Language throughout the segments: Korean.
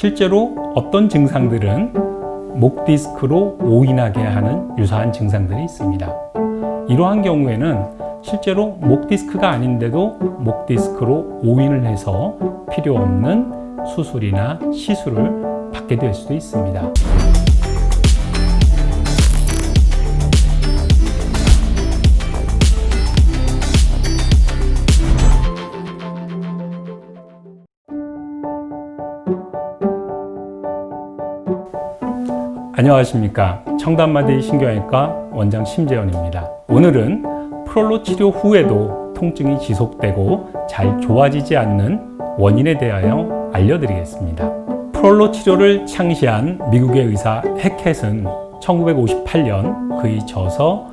실제로 어떤 증상들은 목 디스크로 오인하게 하는 유사한 증상들이 있습니다. 이러한 경우에는 실제로 목 디스크가 아닌데도 목 디스크로 오인을 해서 필요 없는 수술이나 시술을 받게 될 수도 있습니다. 안녕하십니까. 청담마디 신경외과 원장 심재현입니다. 오늘은 프롤로 치료 후에도 통증이 지속되고 잘 좋아지지 않는 원인에 대하여 알려드리겠습니다. 프롤로 치료를 창시한 미국의 의사 해켓은 1958년 그의 저서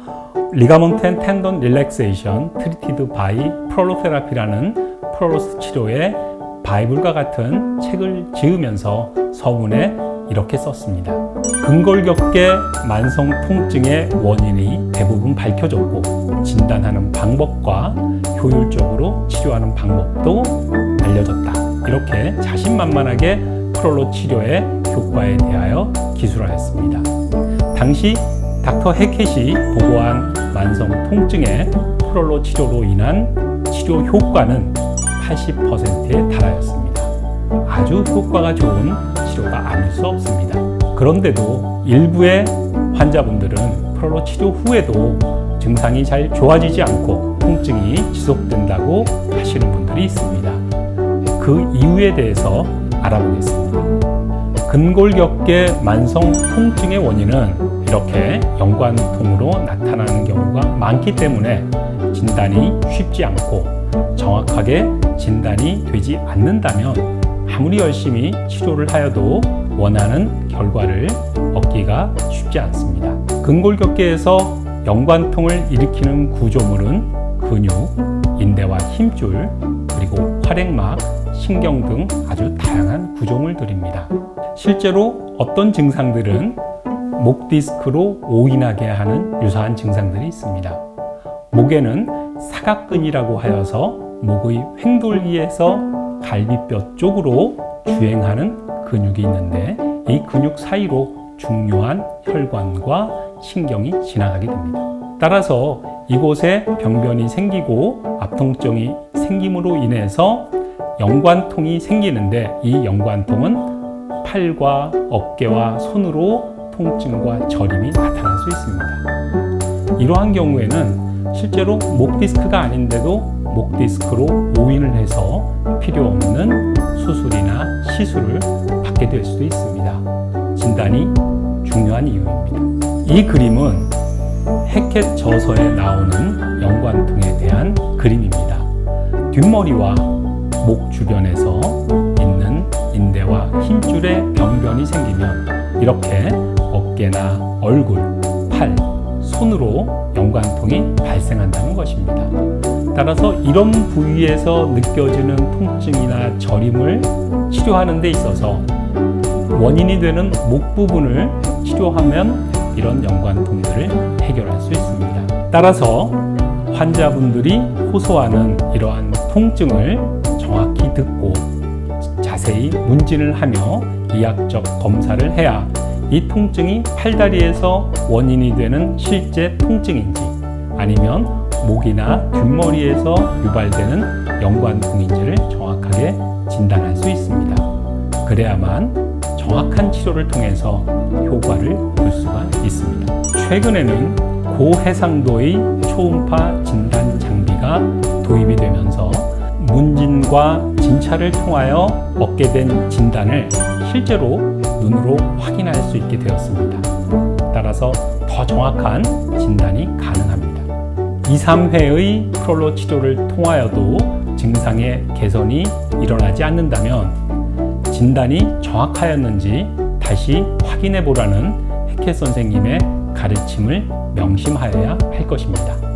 리가먼트 앤 텐던 릴렉세이션 트리티드 바이 프롤로테라피라는 프롤로스 치료의 바이블과 같은 책을 지으면서 서문에 이렇게 썼습니다. 근골격계 만성 통증의 원인이 대부분 밝혀졌고 진단하는 방법과 효율적으로 치료하는 방법도 알려졌다. 이렇게 자신만만하게 프롤로 치료의 효과에 대하여 기술하였습니다. 당시 닥터 해켓이 보고한 만성 통증의 프롤로 치료로 인한 치료 효과는 80%에 달하였습니다. 아주 효과가 좋은 치료가 아닐 수 없습니다. 그런데도 일부의 환자분들은 프롤로 치료 후에도 증상이 잘 좋아지지 않고 통증이 지속된다고 하시는 분들이 있습니다. 그 이유에 대해서 알아보겠습니다. 근골격계 만성 통증의 원인은 이렇게 연관통으로 나타나는 경우가 많기 때문에 진단이 쉽지 않고 정확하게 진단이 되지 않는다면 아무리 열심히 치료를 하여도 원하는 결과를 얻기가 쉽지 않습니다. 근골격계에서 연관통을 일으키는 구조물은 근육, 인대와 힘줄, 그리고 활액막, 신경 등 아주 다양한 구조물들입니다. 실제로 어떤 증상들은 목 디스크로 오인하게 하는 유사한 증상들이 있습니다. 목에는 사각근이라고 하여서 목의 횡돌기에서 갈비뼈 쪽으로 주행하는 근육이 있는데 이 근육 사이로 중요한 혈관과 신경이 지나가게 됩니다. 따라서 이곳에 병변이 생기고 압통증이 생김으로 인해서 연관통이 생기는데 이 연관통은 팔과 어깨와 손으로 통증과 저림이 나타날 수 있습니다. 이러한 경우에는 실제로 목 디스크가 아닌데도 목 디스크로 오인을 해서 필요 없는 수술이나 시술을 받게 될 수도 있습니다. 진단이 중요한 이유입니다. 이 그림은 해켓 저서에 나오는 연관통에 대한 그림입니다. 뒷머리와 목 주변에서 있는 인대와 힘줄에 병변이 생기면 이렇게 어깨나 얼굴, 팔, 손으로 연관통이 발생한다는 것입니다. 따라서 이런 부위에서 느껴지는 통증이나 저림을 치료하는 데 있어서 원인이 되는 목 부분을 치료하면 이런 연관통들을 해결할 수 있습니다. 따라서 환자분들이 호소하는 이러한 통증을 정확히 듣고 자세히 문진을 하며 이학적 검사를 해야 이 통증이 팔다리에서 원인이 되는 실제 통증인지 아니면 목이나 뒷머리에서 유발되는 연관통인지를 정확하게 진단할 수 있습니다. 그래야만 정확한 치료를 통해서 효과를 볼 수가 있습니다. 최근에는 고해상도의 초음파 진단 장비가 도입이 되면서 문진과 진찰을 통하여 얻게 된 진단을 실제로 눈으로 확인할 수 있게 되었습니다. 따라서 더 정확한 진단이 가능합니다. 2, 3회의 프롤로 치료를 통하여도 증상의 개선이 일어나지 않는다면 진단이 정확하였는지 다시 확인해 보라는 해켓 선생님의 가르침을 명심하여야 할 것입니다.